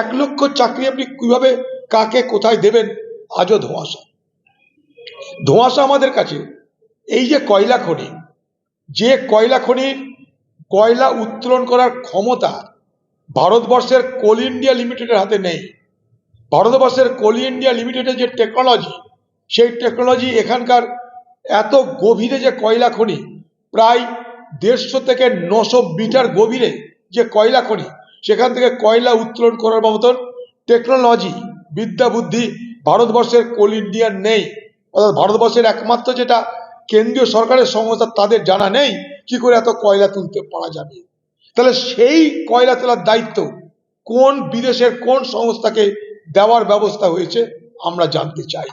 এক লক্ষ চাকরি আপনি কীভাবে, কাকে কোথায় দেবেন? আজও ধোঁয়াশা। ধোঁয়াশা আমাদের কাছে। এই যে কয়লা খনি, যে কয়লা খনির কয়লা উত্তোলন করার ক্ষমতা ভারতবর্ষের কোল ইন্ডিয়া লিমিটেডের হাতে নেই। ভারতবর্ষের কোল ইন্ডিয়া লিমিটেডের যে টেকনোলজি, সেই টেকনোলজি এখানকার এত গভীরে যে কয়লা খনি, প্রায় দেড়শো থেকে নশো মিটার গভীরে যে কয়লা খনি সেখান থেকে কয়লা উত্তোলন করার মতন টেকনোলজি বিদ্যা বুদ্ধি ভারতবর্ষের কোল ইন্ডিয়ার নেই। অর্থাৎ ভারতবর্ষের একমাত্র যেটা কেন্দ্রীয় সরকারের সংস্থা, তাদের জানা নেই কি করে এত কয়লা তুলতে পারা যাবে। তাহলে সেই কয়লা তোলার দায়িত্ব কোন বিদেশের কোন সংস্থাকে দেওয়ার ব্যবস্থা হয়েছে, আমরা জানতে চাই।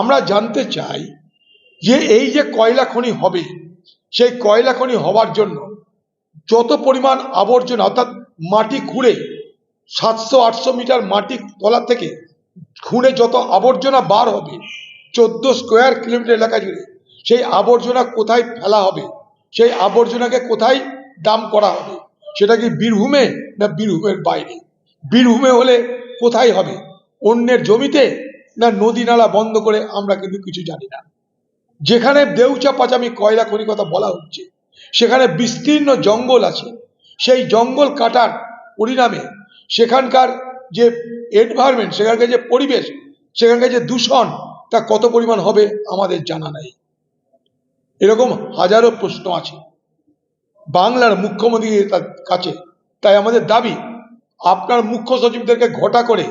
আমরা জানতে চাই যে এই যে কয়লা খনি হবে, সেই কয়লা খনি হওয়ার জন্য যত পরিমাণ আবর্জনা, অর্থাৎ মাটি খুঁড়ে, সাতশো, আটশো মিটার মাটি তলা থেকে খুঁড়ে যত আবর্জনা বার হবে, চোদ্দ স্কোয়ার কিলোমিটার এলাকা জুড়ে, সেই আবর্জনা কোথায় ফেলা হবে? সেই আবর্জনাকে কোথায় দাম করা হবে? সেটা কি বীরভূমে না বীরভূমের বাইরে? বীরভূমে হলে কোথায় হবে? অন্যের জমিতে না নদী নালা বন্ধ করে আমরা কিন্তু কিছু জানি না। যেখানে দেউচা পাচামি, কয়লা খনি কথা বলা হচ্ছে, সেখানে বিস্তীর্ণ জঙ্গল আছে। সেই জঙ্গল কাটার পরিণামে সেখানকার যে এনভায়রনমেন্ট সেখানকার যে পরিবেশ, সেখানকার যে দূষণ, তা কত পরিমাণ হবে আমাদের জানা নেই। এরকম হাজারো প্রশ্ন আছে। বাংলার মুখ্যমন্ত্রীর তা- কাছে। তাই আমাদের দাবি, আপনার মুখ্য সচিবদেরকে ঘটা করে,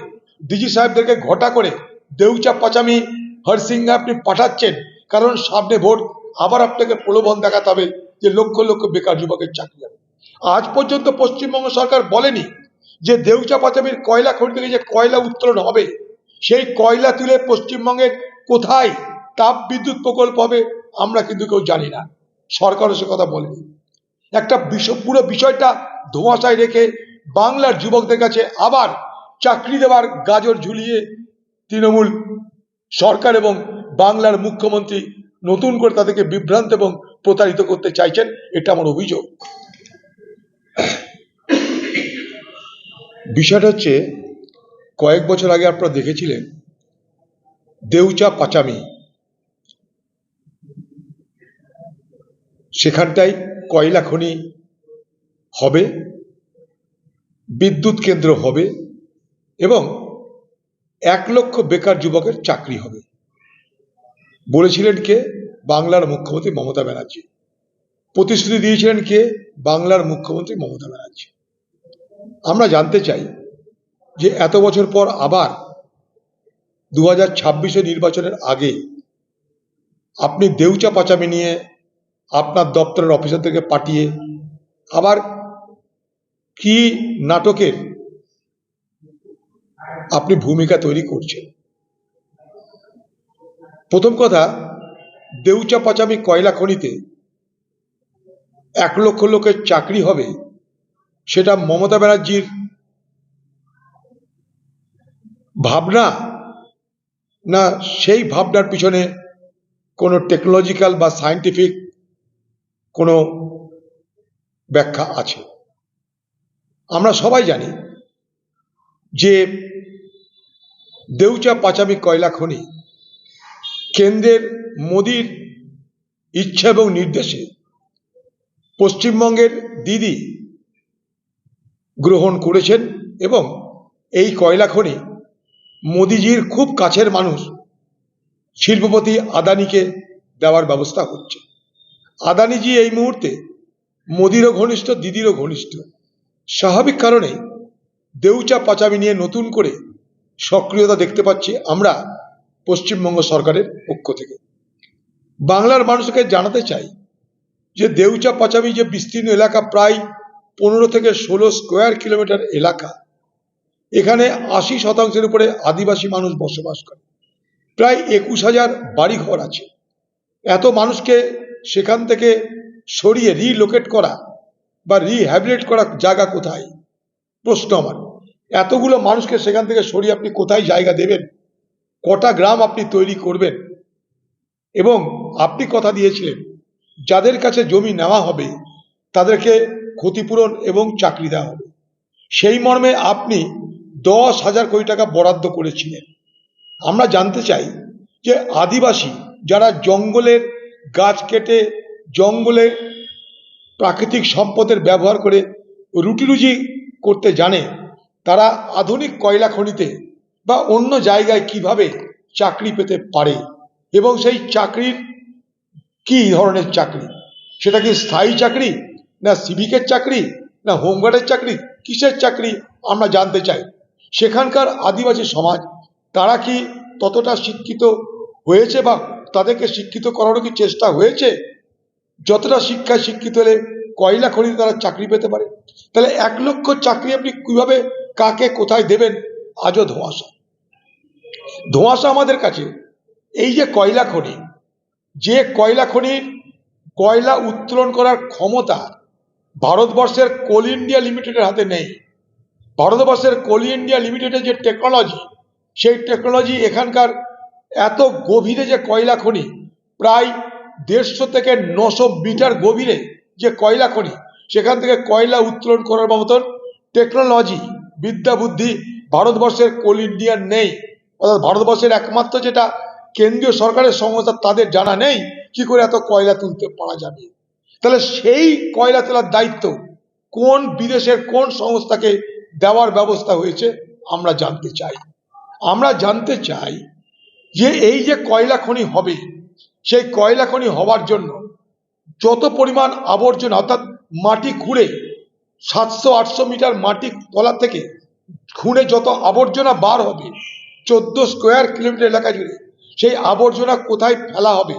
ডিজি সাহেবদেরকে ঘটা করে, দেউচা পাচামি হরসিংহে আপনি পাঠাচ্ছেন, কারণ সামনে ভোট, আবার আপনাকে প্রলোভন দেখাতে হবে যে লক্ষ লক্ষ বেকার যুবকের চাকরি আজ পর্যন্ত পশ্চিমবঙ্গ সরকার বলেনি যে দেউচা পাচামির কয়লা খনি থেকে যে কয়লা উত্তোলন হবে, সেই কয়লা তুলে পশ্চিমবঙ্গের কোথায় তাপ বিদ্যুৎ প্রকল্প হবে আমরা কিন্তু কেউ জানি না। সরকারও সে কথা বলেনি। একটা পুরো বিষয়টা ধোঁয়াশায় রেখে বাংলার যুবকদের কাছে আবার চাকরি দেওয়ার গাজর ঝুলিয়ে তৃণমূল সরকার এবং বাংলার মুখ্যমন্ত্রী নতুন করে তাদেরকে বিভ্রান্ত এবং প্রতারিত করতে চাইছেন, এটা আমার অভিযোগ। বিষয়টা হচ্ছে, কয়েক বছর আগে আপনারা দেখেছিলেন, দেউচা পাচামি। সেখানটায় কয়লা খনি হবে, বিদ্যুৎ কেন্দ্র হবে, এবং এক লক্ষ বেকার যুবকের চাকরি হবে। বলেছিলেন কে? বাংলার মুখ্যমন্ত্রী মমতা ব্যানার্জি। প্রতিশ্রুতি দিয়েছিলেন কে? বাংলার মুখ্যমন্ত্রী মমতা ব্যানার্জি। আমরা জানতে চাই যে এত বছর পর আবার দু হাজার ছাব্বিশে নির্বাচনের আগে আপনি দেউচা পাচামি নিয়ে আপনার দপ্তরের অফিসারদেরকে পাঠিয়ে আবার কি নাটকের আপনি ভূমিকা তৈরি করছেন? প্রথম কথা, দেউচা পাচামি কয়লা খনিতে এক লক্ষ লোকের চাকরি হবে সেটা মমতা ব্যানার্জির ভাবনা না সেই ভাবনার পিছনে কোনো টেকনোলজিক্যাল বা সায়েন্টিফিক কোনো ব্যাখ্যা আছে? আমরা সবাই জানি যে দেউচা পাচামি কয়লা খনি কেন্দ্রের মোদির ইচ্ছা এবং নির্দেশে পশ্চিমবঙ্গের দিদি গ্রহণ করেছেন এবং এই কয়লা খনি মোদিজির খুব কাছের মানুষ শিল্পপতি আদানিকে দেওয়ার ব্যবস্থা হচ্ছে। আদানিজি এই মুহূর্তে মোদিরও ঘনিষ্ঠ, দিদিরও ঘনিষ্ঠ। স্বাভাবিক কারণে দেউচা পাচামি নিয়ে নতুন করে সক্রিয়তা দেখতে পাচ্ছি আমরা পশ্চিমবঙ্গ সরকারের পক্ষ থেকে। বাংলার মানুষকে জানাতে চাই যে দেউচা পাচামি যে বিস্তীর্ণ এলাকা প্রায় পনেরো থেকে ষোলো স্কোয়ার কিলোমিটার এলাকা। এখানে আশি শতাংশের উপরে আদিবাসী মানুষ বসবাস করে। প্রায় একুশ হাজার বাড়িঘর আছে। এত মানুষকে সেখান থেকে সরিয়ে রিলোকেট করা বা রিহ্যাবিলেট করা জায়গা কোথায়? প্রশ্ন আমার। এতগুলো মানুষকে সেখান থেকে সরিয়ে আপনি কোথায় জায়গা দেবেন? কটা গ্রাম আপনি তৈরি করবেন? এবং আপনি কথা দিয়েছিলেন, যাদের কাছে জমি নেওয়া হবে, তাদেরকে ক্ষতিপূরণ এবং চাকরি দেওয়া হবে সেই মর্মে আপনি দশ হাজার কোটি টাকা বরাদ্দ করেছিলেন। আমরা জানতে চাই যে আদিবাসী যারা জঙ্গলের গাছ কেটে, জঙ্গলের প্রাকৃতিক সম্পদের ব্যবহার করে রুটি রুজি করতে জানে, তারা আধুনিক কয়লা খনিতে বা অন্য জায়গায় কীভাবে চাকরি পেতে পারে এবং সেই চাকরির কি ধরনের চাকরি? সেটা কি স্থায়ী চাকরি না সিভিকের চাকরি, না হোমগার্ডের চাকরি, কিসের চাকরি আমরা জানতে চাই। সেখানকার আদিবাসী সমাজ, তারা কি ততটা শিক্ষিত হয়েছে বা তাদেরকে শিক্ষিত করারও কি চেষ্টা হয়েছে? যতটা শিক্ষায় শিক্ষিত হলে কয়লা খনিতে তারা চাকরি পেতে পারে? তাহলে এক লক্ষ চাকরি আপনি কীভাবে, কাকে, কোথায় দেবেন? আজও ধোঁয়াশা। ধোঁয়াশা আমাদের কাছে, এই যে কয়লা খনি, যে কয়লা খনির কয়লা উত্তোলন করার ক্ষমতা ভারতবর্ষের কোল ইন্ডিয়া লিমিটেডের হাতে নেই। ভারতবর্ষের কোল ইন্ডিয়া লিমিটেডের যে টেকনোলজি, সেই টেকনোলজি এখানকার এত গভীরে যে কয়লা খনি, প্রায় দেড়শো থেকে নশো মিটার গভীরে যে কয়লা খনি, সেখান থেকে কয়লা উত্তোলন করার মতন টেকনোলজি, বিদ্যা বুদ্ধি ভারতবর্ষের কোল ইন্ডিয়ার নেই। অর্থাৎ ভারতবর্ষের একমাত্র যেটা কেন্দ্রীয় সরকারের সংস্থা, তাদের জানা নেই কি করে এত কয়লা তুলতে পারা যাবে। তাহলে সেই কয়লা তোলার দায়িত্ব কোন বিদেশের কোন সংস্থাকে দেওয়ার ব্যবস্থা হয়েছে, আমরা জানতে চাই। আমরা জানতে চাই যে এই যে কয়লা খনি হবে, সেই কয়লা খনি হওয়ার জন্য যত পরিমাণ আবর্জনা, অর্থাৎ মাটি খুঁড়ে, সাতশো, আটশো মিটার মাটি তলা থেকে খুঁড়ে যত আবর্জনা বার হবে, চোদ্দ স্কোয়ার কিলোমিটার এলাকা জুড়ে, সেই আবর্জনা কোথায় ফেলা হবে,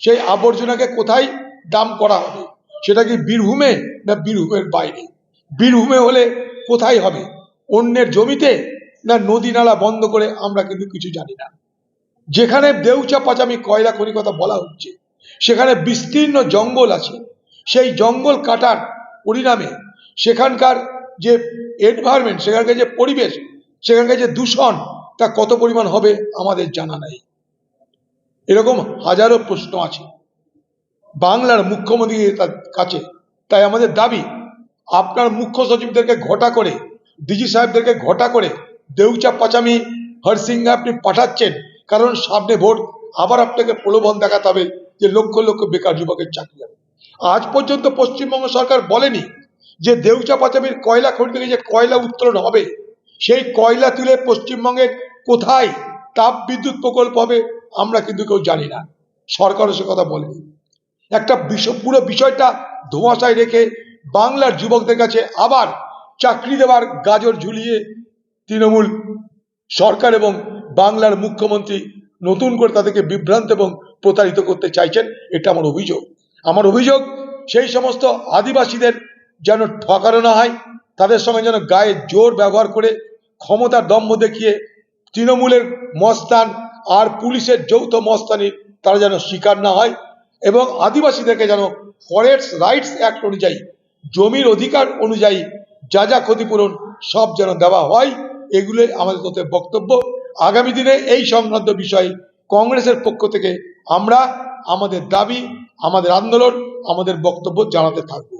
সেই আবর্জনাকে কোথায় ডাম করা হবে। সেটা কি বীরভূমে না বীরভূমের বাইরে? বীরভূমে হলে কোথায় হবে? অন্যের জমিতে না নদী নালা বন্ধ করে আমরা কিন্তু কিছু জানি না। যেখানে দেউচা পাচামি, কয়লা খনি কথা বলা হচ্ছে, সেখানে বিস্তীর্ণ জঙ্গল আছে। সেই জঙ্গল কাটার পরিণামে সেখানকার যে এনভায়রনমেন্ট সেখানকার যে পরিবেশ, সেখানকার যে দূষণ, তা কত পরিমাণ হবে আমাদের জানা নাই। এরকম হাজারো প্রশ্ন আছে। বাংলার মুখ্যমন্ত্রীর তা- কাছে। তাই আমাদের দাবি, আপনার মুখ্য সচিবদেরকে ঘটা করে, ডিজি সাহেবদেরকে ঘটা করে দেউচা পাচামি হরসিংহে আপনি পাঠাচ্ছেন, কারণ সামনে ভোট, আবার আপনাকে প্রলোভন দেখাতে হবে যে লক্ষ লক্ষ বেকার যুবকের চাকরি হবে আজ পর্যন্ত পশ্চিমবঙ্গ সরকার বলেনি যে দেউচা পাচামির কয়লা খনি থেকে যে কয়লা উত্তোলন হবে, সেই কয়লা তুলে পশ্চিমবঙ্গের কোথায় তাপ বিদ্যুৎ প্রকল্প হবে, আমরা কিন্তু কেউ জানি না। সরকারও সে কথা বলেনি। একটা বিষয়, পুরো বিষয়টা ধোঁয়াশায় রেখে বাংলার যুবকদের কাছে আবার চাকরি দেওয়ার গাজর ঝুলিয়ে তৃণমূল সরকার এবং বাংলার মুখ্যমন্ত্রী নতুন করে তাদেরকে বিভ্রান্ত এবং প্রতারিত করতে চাইছেন, এটা আমার অভিযোগ। আমার অভিযোগ, সেই সমস্ত আদিবাসীদের যেন ঠকানো না হয়, তাদের সঙ্গে যেন গায়ে জোর ব্যবহার করে ক্ষমতার দম্ভ দেখিয়ে তৃণমূলের মস্তান আর পুলিশের যৌথ মস্তানি তারা যেন শিকার না হয় এবং আদিবাসীদেরকে যেন ফরেস্ট রাইটস অ্যাক্ট অনুযায়ী, জমির অধিকার অনুযায়ী যা যা ক্ষতিপূরণ সব যেন দেওয়া হয়, এগুলোই আমাদের তথ্যের বক্তব্য। আগামী দিনে এই সংক্রান্ত বিষয়ে কংগ্রেসের পক্ষ থেকে আমরা আমাদের দাবি, আমাদের আন্দোলন, আমাদের বক্তব্য জানাতে থাকব।